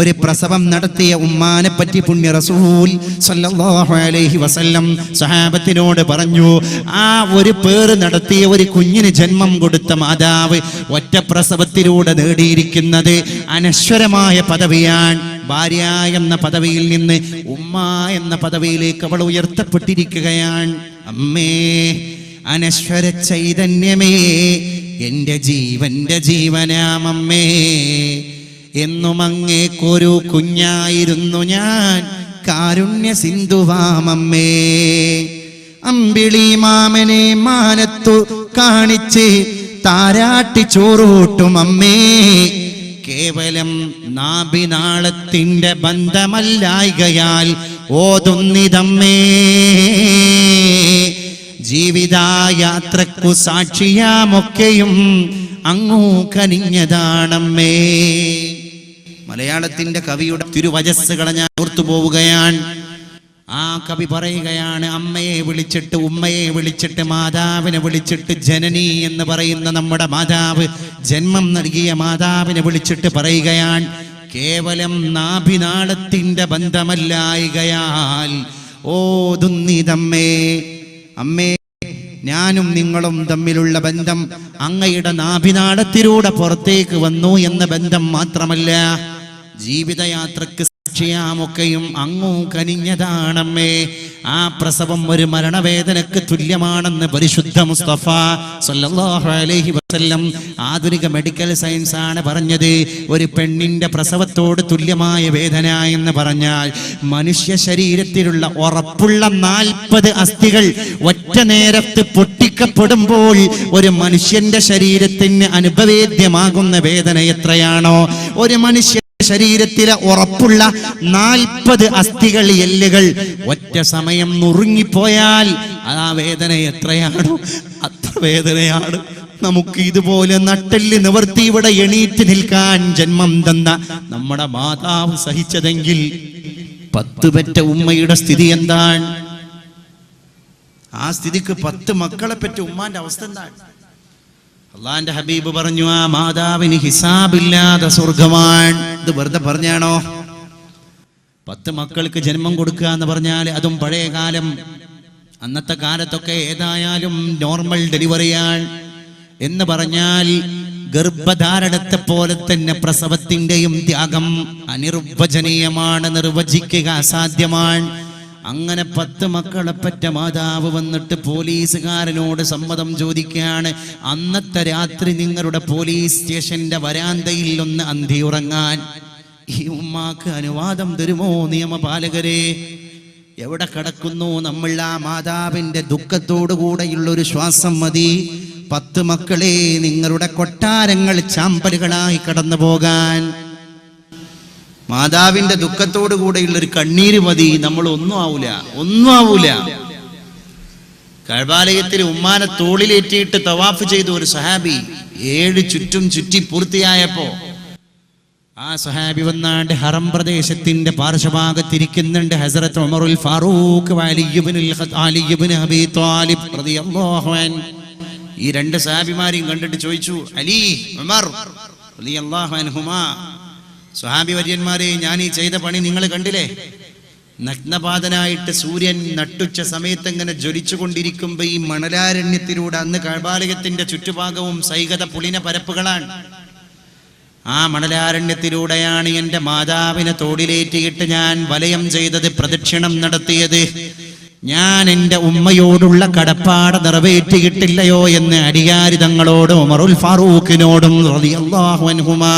ഒരു പ്രസവം നടത്തിയ ഉമ്മാനെ പറ്റി പുണ്യ റസൂൽ സല്ലല്ലാഹു അലൈഹി വസല്ലം സഹാബത്തിനോട് പറഞ്ഞു ആ ഒരു പേര് നടത്തിയ ഒരു കുഞ്ഞിന് ജന്മം കൊടുത്ത മാതാവ് ഒറ്റ പ്രസവത്തിലൂടെ നേടിയിരിക്കുന്നത് അനശ്വരമായ പദവിയാണ്. ഭാര്യ എന്ന പദവിയിൽ നിന്ന് ഉമ്മ എന്ന പദവിയിലേക്ക് അവൾ ഉയർത്തപ്പെട്ടിരിക്കുകയാണ്. അമ്മേ അനശ്വര ചൈതന്യമേ എന്റെ ജീവന്റെ ജീവനാമമ്മേ. എന്നും അങ്ങേക്കൊരു കുഞ്ഞായിരുന്നു ഞാൻ. കാരുണ്യ സിന്ധുവാമമ്മേ അമ്പിളി മാമനെ മാനത്തു കാണിച്ച് താരാട്ടി ചോറൂട്ടും അമ്മേ. കേവലം നാഭിനാളത്തിന്റെ ബന്ധമല്ലായികയാൽ ഓതുന്നിതമ്മേ. ജീവിതായാത്രക്കു സാക്ഷിയാമൊക്കെയും അങ്ങൂ കനിഞ്ഞതാണമ്മേ മലയാളത്തിന്റെ കവിയുടെ തിരുവജസ്സുകളെ ഞാൻ ഓർത്തു പോവുകയാണ്. ആ കവി പറയുകയാണ് അമ്മയെ വിളിച്ചിട്ട് ഉമ്മയെ വിളിച്ചിട്ട് മാതാവിനെ വിളിച്ചിട്ട് ജനനി എന്ന് പറയുന്ന നമ്മുടെ മാതാവ് ജന്മം നൽകിയ മാതാവിനെ വിളിച്ചിട്ട് പറയുകയാണ്. കേവലം നാഭിനാളത്തിന്റെ ബന്ധമല്ലായികയാൽ ഓതുന്നിതമ്മേ അമ്മേ ഞാനും നിങ്ങളും തമ്മിലുള്ള ബന്ധം അങ്ങയുടെ നാഭിനാടത്തിലൂടെ പുറത്തേക്ക് വന്നു എന്ന ബന്ധം മാത്രമല്ല ജീവിതയാത്രക്ക് സാക്ഷിയാമൊക്കെയും അങ്ങു കനിഞ്ഞതാണമ്മേ. ആ പ്രസവം ഒരു മരണവേദനക്ക് തുല്യമാണെന്ന് പരിശുദ്ധ മുസ്തഫ സല്ലല്ലാഹു അലൈഹി വസല്ലം ആധുനിക മെഡിക്കൽ സയൻസ് ആണ് പറഞ്ഞത്. ഒരു പെണ്ണിന്റെ പ്രസവത്തോട് തുല്യമായ വേദന എന്ന് പറഞ്ഞാൽ മനുഷ്യ ശരീരത്തിലുള്ള ഉറപ്പുള്ള നാൽപ്പത് അസ്ഥികൾ ഒറ്റ നേരത്ത് പൊട്ടിക്കപ്പെടുമ്പോൾ ഒരു മനുഷ്യന്റെ ശരീരത്തിന് അനുഭവേദ്യമാകുന്ന വേദന എത്രയാണോ. ഒരു മനുഷ്യ ശരീരത്തിലെ ഉറപ്പുള്ള നാൽപ്പത് അസ്ഥികൾ എല്ലുകൾ ഒറ്റ സമയം നുറുങ്ങിപ്പോയാൽ ആ വേദന എത്രയാണ്? അത്ര വേദനയാണ്. നമുക്ക് ഇതുപോലെ നട്ടെല്ല് നിവർത്തി ഇവിടെ എണീറ്റ് നിൽക്കാൻ ജന്മം തന്ന നമ്മുടെ മാതാവ് സഹിച്ചതെങ്കിൽ പത്ത് പെറ്റ ഉമ്മയുടെ സ്ഥിതി എന്താണ്? ആ സ്ഥിതിക്ക് പത്ത് മക്കളെ പറ്റ ഉമ്മാന്റെ അവസ്ഥ എന്താണ്? അള്ളാന്റെ ഹബീബ് പറഞ്ഞു ആ മാതാവിന് ഹിസാബില്ലാതെ സ്വർഗമാണ്. ഇത് വെറുതെ പറഞ്ഞാണോ? പത്ത് മക്കൾക്ക് ജന്മം കൊടുക്കുക എന്ന് പറഞ്ഞാൽ അതും പഴയ കാലം. അന്നത്തെ കാലത്തൊക്കെ ഏതായാലും നോർമൽ ഡെലിവറിയാണ് എന്ന് പറഞ്ഞാൽ ഗർഭധാരണത്തെ പോലെ തന്നെ പ്രസവത്തിന്റെയും ത്യാഗം അനിർവചനീയമാണ് നിർവചിക്കുക അസാധ്യമാണ്. അങ്ങനെ പത്ത് മക്കളെ പറ്റ മാതാവ് വന്നിട്ട് പോലീസുകാരനോട് സമ്മതം ചോദിക്കുകയാണ്. അന്നത്തെ രാത്രി നിങ്ങളുടെ പോലീസ് സ്റ്റേഷന്റെ വരാന്തയിൽ ഒന്ന് അന്തി ഉറങ്ങാൻ ഈ ഉമ്മാക്ക് അനുവാദം തരുമോ നിയമപാലകരെ? എവിടെ കിടക്കുന്നു? നമ്മൾ ആ മാതാവിന്റെ ദുഃഖത്തോടു കൂടെയുള്ള ഒരു ശ്വാസം മതി. പത്ത് മക്കളെ നിങ്ങളുടെ കൊട്ടാരങ്ങൾ ചാമ്പലുകളായി കടന്നു പോകാൻ മാതാവിന്റെ ദുഃഖത്തോടു കൂടെയുള്ള ഒരു കണ്ണീര് മതി. നമ്മൾ ഒന്നും ആവൂല. ഒന്നും ആവൂല. കഴബാലയത്തിൽ ഉമ്മാനെ തോളിലേറ്റിയിട്ട് തവാഫ് ചെയ്ത ഒരു സഹാബി ഏഴ് ചുറ്റും ചുറ്റി പൂർത്തിയായപ്പോ ആ സഹാബി വന്നാണ്ട് ഹറം പ്രദേശത്തിന്റെ പാർശ്വഭാഗത്തിരിക്കുന്നുണ്ട് ഹസരത്ത് ഉമറുൽ ഫാറൂഖ് ഈ രണ്ട് സഹാബിമാരെയും കണ്ടിട്ട് ചോദിച്ചു അലി ഉമർ റളിയല്ലാഹു അൻഹുമാ. സ്വഹാബി വര്യന്മാരെ ഞാൻ ഈ ചെയ്ത പണി നിങ്ങൾ കണ്ടില്ലേ? നഗ്നപാതനായിട്ട് സൂര്യൻ നട്ടുച്ച സമയത്ത് ഇങ്ങനെ ജ്വലിച്ചുകൊണ്ടിരിക്കുമ്പോ ഈ മണലാരണ്യത്തിലൂടെ അന്ന് കഴബാലയത്തിന്റെ ചുറ്റുഭാഗവും സൈകത പുളിന പരപ്പുകളാണ്. ആ മണലാരണ്യത്തിലൂടെയാണ് എന്റെ മാതാവിനെ തോടിലേറ്റിയിട്ട് ഞാൻ വലയം ചെയ്തത് പ്രദക്ഷിണം നടത്തിയത്. ഞാൻ എന്റെ ഉമ്മയോടുള്ള കടപ്പാട് നിറവേറ്റിയിട്ടില്ലയോ എന്ന് അടിയാരി തങ്ങളോടും ഉമറുൽ ഫാറൂഖിനോടും റളിയല്ലാഹു അൻഹുമാ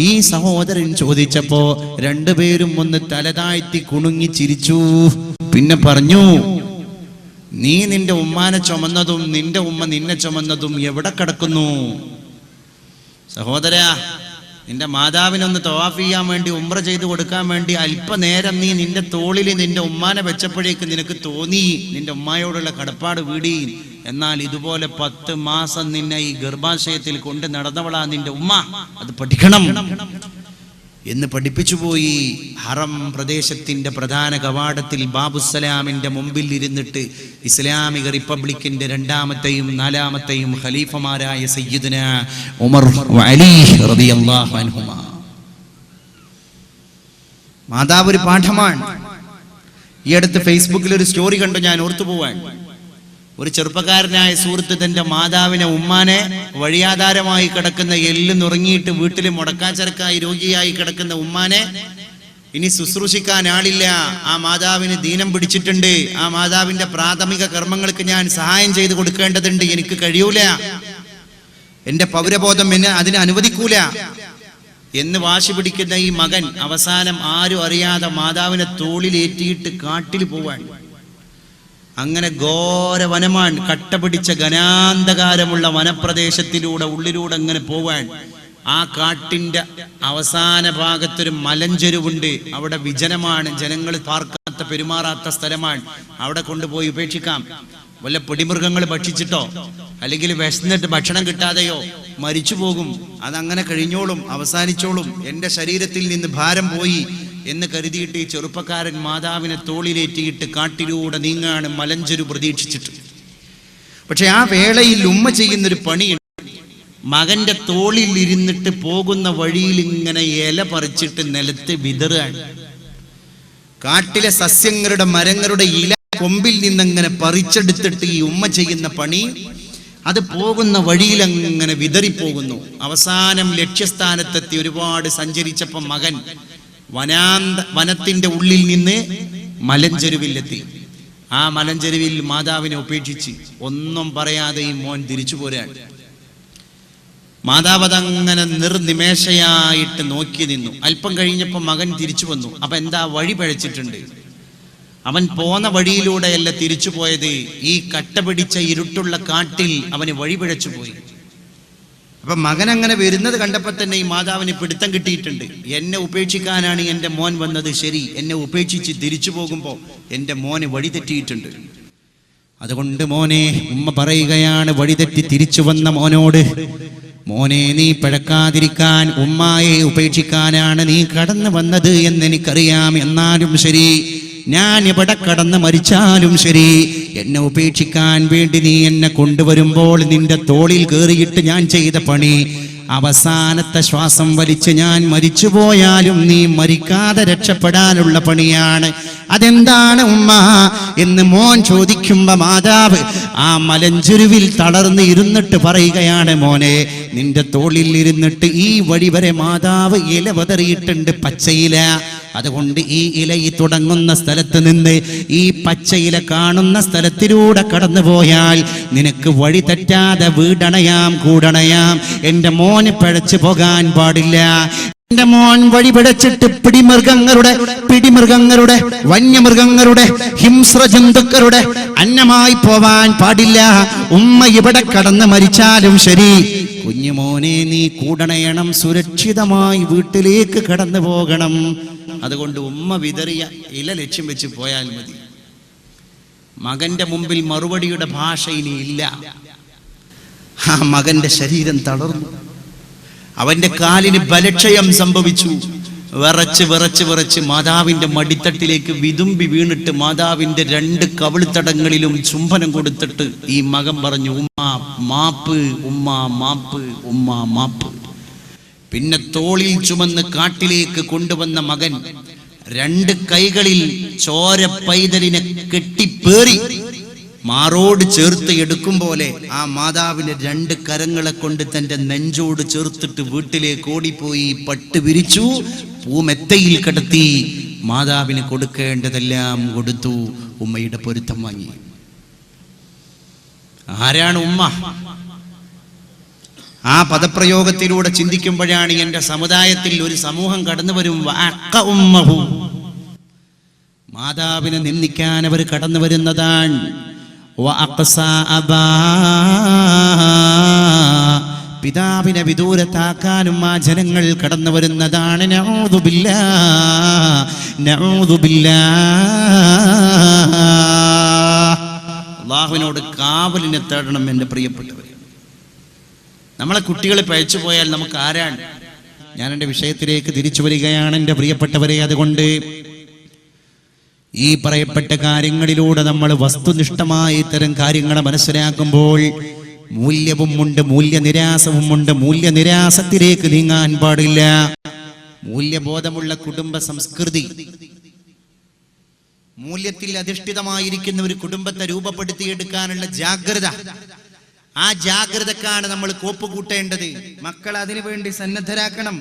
ഈ സഹോദരൻ ചോദിച്ചപ്പോ രണ്ടുപേരും ഒന്ന് തലതാഴ്ത്തി കുണുങ്ങി ചിരിച്ചു. പിന്നെ പറഞ്ഞു നീ നിന്റെ ഉമ്മാനെ ചുമന്നതും നിന്റെ ഉമ്മ നിന്നെ ചുമന്നതും എവിടെ കിടക്കുന്നു? സഹോദരാ നിന്റെ മാതാവിനൊന്ന് തവാഫ് ചെയ്യാൻ വേണ്ടി ഉമ്ര ചെയ്തു കൊടുക്കാൻ വേണ്ടി അല്പനേരം നീ നിന്റെ തോളിൽ നിന്റെ ഉമ്മാനെ വെച്ചപ്പോഴേക്ക് നിനക്ക് തോന്നി. നിന്റെ ഉമ്മായോടുള്ള കടപ്പാട് വീടി. എന്നാൽ ഇതുപോലെ പത്ത് മാസം നിന്നെ ഈ ഗർഭാശയത്തിൽ കൊണ്ട് നടന്നവളാ നിന്റെ ഉമ്മ. അത് പഠിക്കണം. എന്ന് പഠിപ്പിച്ചുപോയി ഹറം പ്രദേശത്തിന്റെ പ്രധാന കവാടത്തിൽ ബാബുസലാമിന്റെ മുമ്പിൽ ഇരുന്നിട്ട് ഇസ്ലാമിക റിപ്പബ്ലിക്കിന്റെ രണ്ടാമത്തെയും നാലാമത്തെയും ഖലീഫമാരായ സയ്യിദിന ഉമർ മാതാവ് ഒരു പാഠമാണ്. ഈ അടുത്ത് ഫേസ്ബുക്കിൽ ഒരു സ്റ്റോറി കണ്ടു ഞാൻ ഓർത്തു പോവാൻ ഒരു ചെറുപ്പക്കാരനായ സുഹൃത്ത് തന്റെ മാതാവിനെ ഉമ്മാനെ വഴിയാധാരമായി കിടക്കുന്ന എല്ല് നുറങ്ങിയിട്ട് വീട്ടിൽ മുടക്കാച്ചരക്കായി രോഗിയായി കിടക്കുന്ന ഉമ്മാനെ ഇനി ശുശ്രൂഷിക്കാൻ ആളില്ല. ആ മാതാവിന് ദീനം പിടിച്ചിട്ടുണ്ട്. ആ മാതാവിന്റെ പ്രാഥമിക കർമ്മങ്ങൾക്ക് ഞാൻ സഹായം ചെയ്തു കൊടുക്കേണ്ടതുണ്ട്. എനിക്ക് കഴിയൂല. എന്റെ പൗരബോധം എന്നെ അതിന് അനുവദിക്കൂല. എന്ന് വാശി പിടിക്കുന്ന ഈ മകൻ അവസാനം ആരും അറിയാതെ മാതാവിനെ തോളിലേറ്റിയിട്ട് കാട്ടിൽ പോവാൻ. അങ്ങനെ ഘോര വനമാൻ കട്ട പിടിച്ച ഘനാന്തകാരമുള്ള വനപ്രദേശത്തിലൂടെ ഉള്ളിലൂടെ അങ്ങനെ പോവാൻ. ആ കാട്ടിന്റെ അവസാന ഭാഗത്തൊരു മലഞ്ചെരുവുണ്ട്. അവിടെ വിജനമാണ്. ജനങ്ങൾ പാർക്കാത്ത പെരുമാറാത്ത സ്ഥലമാണ്. അവിടെ കൊണ്ടുപോയി ഉപേക്ഷിക്കാം. വല്ല പിടിമൃഗങ്ങൾ ഭക്ഷിച്ചിട്ടോ? അല്ലെങ്കിൽ വിശന്നിട്ട് ഭക്ഷണം കിട്ടാതെയോ? മരിച്ചു പോകും അതങ്ങനെ കഴിഞ്ഞോളും അവസാനിച്ചോളും. എന്റെ ശരീരത്തിൽ നിന്ന് ഭാരം പോയി. എന്ന് കരുതിയിട്ട് ഈ ചെറുപ്പക്കാരൻ മാതാവിനെ തോളിലേറ്റിയിട്ട് കാട്ടിലൂടെ നീങ്ങാണ് മലഞ്ചൊരു പ്രതീക്ഷിച്ചിട്ട്. പക്ഷെ ആ വേളയിൽ ഉമ്മ ചെയ്യുന്നൊരു പണിയുണ്ട്. മകന്റെ തോളിൽ ഇരുന്നിട്ട് പോകുന്ന വഴിയിൽ ഇങ്ങനെ ഇല പറിച്ചിട്ട് നിലത്ത് വിതറുകയാണ്. കാട്ടിലെ സസ്യങ്ങളുടെ മരങ്ങളുടെ ഇല കൊമ്പിൽ നിന്നങ്ങനെ പറിച്ചെടുത്തിട്ട് ഈ ഉമ്മ ചെയ്യുന്ന പണി അത് പോകുന്ന വഴിയിൽ അങ്ങനെ വിതറിപ്പോകുന്നു. അവസാനം ലക്ഷ്യസ്ഥാനത്തെത്തി ഒരുപാട് സഞ്ചരിച്ചപ്പം മകൻ വനാന്ത വനത്തിന്റെ ഉള്ളിൽ നിന്ന് മലഞ്ചെരുവിലെത്തി. ആ മലഞ്ചെരുവിൽ മാതാവിനെ ഉപേക്ഷിച്ച് ഒന്നും പറയാതെ ഈ മോൻ തിരിച്ചു പോരാൻ. മാതാവ് അതങ്ങനെ നിർനിമേഷയായിട്ട് നോക്കി നിന്നു. അല്പം കഴിഞ്ഞപ്പോൾ മകൻ തിരിച്ചു വന്നു. അപ്പൊ എന്താ വഴി പഴച്ചിട്ടുണ്ട്? അവൻ പോന്ന വഴിയിലൂടെയല്ല തിരിച്ചു പോയത്. ഈ കട്ട പിടിച്ച ഇരുട്ടുള്ള കാട്ടിൽ അവന് വഴി പിഴച്ചു പോയി. അപ്പൊ മകൻ അങ്ങനെ വരുന്നത് കണ്ടപ്പോൾ തന്നെ ഈ മാതാവിന് പിടുത്തം കിട്ടിയിട്ടുണ്ട്. എന്നെ ഉപേക്ഷിക്കാനാണ് എന്റെ മോൻ വന്നത് ശരി. എന്നെ ഉപേക്ഷിച്ച് തിരിച്ചു പോകുമ്പോൾ എന്റെ മോന് വഴിതെറ്റിയിട്ടുണ്ട്. അതുകൊണ്ട് മോനെ ഉമ്മ പറയുകയാണ് വഴിതെറ്റി തിരിച്ചു വന്ന മോനോട് മോനെ നീ പഴക്കാതിരിക്കാൻ ഉമ്മായെ ഉപേക്ഷിക്കാനാണ് നീ കടന്നു വന്നത് എന്നെനിക്കറിയാം. എന്നാലും ശരി ഞാൻ ഇവിടെ കടന്ന് മരിച്ചാലും ശരി. എന്നെ ഉപേക്ഷിക്കാൻ വേണ്ടി നീ എന്നെ കൊണ്ടുവരുമ്പോൾ നിന്റെ തോളിൽ കയറിയിട്ട് ഞാൻ ചെയ്ത പണി. അവസാനത്തെ ശ്വാസം വലിച്ച് ഞാൻ മരിച്ചു പോയാലും നീ മരിക്കാതെ രക്ഷപ്പെടാനുള്ള പണിയാണ്. അതെന്താണ് ഉമ്മ? എന്ന് മോൻ ചോദിക്കുമ്പോ മാതാവ് ആ മലഞ്ചുരുവിൽ തളർന്ന് ഇരുന്നിട്ട് പറയുകയാണ് മോനെ നിന്റെ തോളിൽ ഇരുന്നിട്ട് ഈ വഴി വരെ മാതാവ് ഇല വതറിയിട്ടുണ്ട് പച്ചയില. അതുകൊണ്ട് ഈ ഇല ഈ തുടങ്ങുന്ന സ്ഥലത്ത് നിന്ന് ഈ പച്ചയില കാണുന്ന സ്ഥലത്തിലൂടെ കടന്നു പോയാൽ നിനക്ക് വഴി തെറ്റാതെ വീടണയാം കൂടണയാം. എന്റെ മോന് പഴച്ചു പോകാൻ പാടില്ല. എന്റെ മോൻ വഴി പിടച്ചിട്ട് പിടിമൃഗങ്ങളുടെ പിടിമൃഗങ്ങളുടെ വന്യമൃഗങ്ങളുടെ ഹിംസ്ര ജന്തുക്കളുടെ അന്നമായി പോവാൻ പാടില്ല. ഉമ്മ ഇവിടെ കടന്ന് മരിച്ചാലും ശരി. കുഞ്ഞുമോനെ നീ കൂടണയണം സുരക്ഷിതമായി വീട്ടിലേക്ക് കടന്നു പോകണം. അതുകൊണ്ട് ഉമ്മ വിതറിയ ഇല ലക്ഷ്യം വെച്ച് പോയാൽ മതി. മകന്റെ മുമ്പിൽ മറുപടിയുടെ ഭാഷ ഇനി ഇല്ല. ആ മകന്റെ ശരീരം തളർന്നു. അവന്റെ കാലിന് ബലക്ഷയം സംഭവിച്ചു. വിറച്ച് വിറച്ച് വിറച്ച് മാതാവിന്റെ മടിത്തട്ടിലേക്ക് വിതുമ്പി വീണിട്ട് മാതാവിന്റെ രണ്ട് കവിളിത്തടങ്ങളിലും ചുംബനം കൊടുത്തിട്ട് ഈ മകൻ പറഞ്ഞു ഉമ്മ മാപ്പ് ഉമ്മ മാപ്പ് ഉമ്മ മാപ്പ്. പിന്നെ തോളിൽ ചുമന്ന് കാട്ടിലേക്ക് കൊണ്ടുവന്ന മകൻ രണ്ട് കൈകളിൽ ചോര പൈതലിനെ കെട്ടിപ്പേറി. മാറോട് ചേർത്ത് എടുക്കും പോലെ ആ മാതാവിന് രണ്ട് കരങ്ങളെ കൊണ്ട് തന്റെ നെഞ്ചോട് ചേർത്തിട്ട് വീട്ടിലേക്ക് ഓടിപ്പോയി പട്ട് വിരിച്ചു പൂമെത്തയിൽ കിടത്തി. മാതാവിന് കൊടുക്കേണ്ടതെല്ലാം കൊടുത്തു. ഉമ്മയുടെ പൊരുത്തം വാങ്ങി. ആരാണ് ഉമ്മ? ആ പദപ്രയോഗത്തിലൂടെ ചിന്തിക്കുമ്പോഴാണ് എന്റെ സമുദായത്തിൽ ഒരു സമൂഹം കടന്നു വരും. മാതാവിനെ നിന്ദിക്കാൻ അവർ കടന്നു വരുന്നതാണ്. പിതാവിനെ വിദൂരത്താക്കാനും ആ ജനങ്ങൾ കടന്നു വരുന്നതാണ്. നഊദുബില്ലാ. അള്ളാഹുവിനോട് കാവലിനെ തേടണം എന്റെ പ്രിയപ്പെട്ടവർ നമ്മളെ കുട്ടികളെ പഴച്ചു പോയാൽ നമുക്ക് ആരാണ് ഞാൻ എന്റെ വിഷയത്തിലേക്ക് തിരിച്ചു വരികയാണ് എന്റെ പ്രിയപ്പെട്ടവരെ അതുകൊണ്ട് ഈ പറയപ്പെട്ട കാര്യങ്ങളിലൂടെ നമ്മൾ വസ്തുനിഷ്ഠമായ ഇത്തരം കാര്യങ്ങളെ മനസ്സിലാക്കുമ്പോൾ മൂല്യവും ഉണ്ട് മൂല്യനിരാസവും ഉണ്ട്. മൂല്യനിരാസത്തിലേക്ക് നീങ്ങാൻ പാടില്ല. മൂല്യബോധമുള്ള കുടുംബ സംസ്കൃതി മൂല്യത്തിൽ അധിഷ്ഠിതമായിരിക്കുന്ന ഒരു കുടുംബത്തെ രൂപപ്പെടുത്തിയെടുക്കാനുള്ള ജാഗ്രത. ആ ജാഗ്രതക്കാണ് നമ്മൾ കോപ്പ് കൂട്ടേണ്ടത് മക്കൾ അതിനുവേണ്ടി സന്നദ്ധരാക്കണം.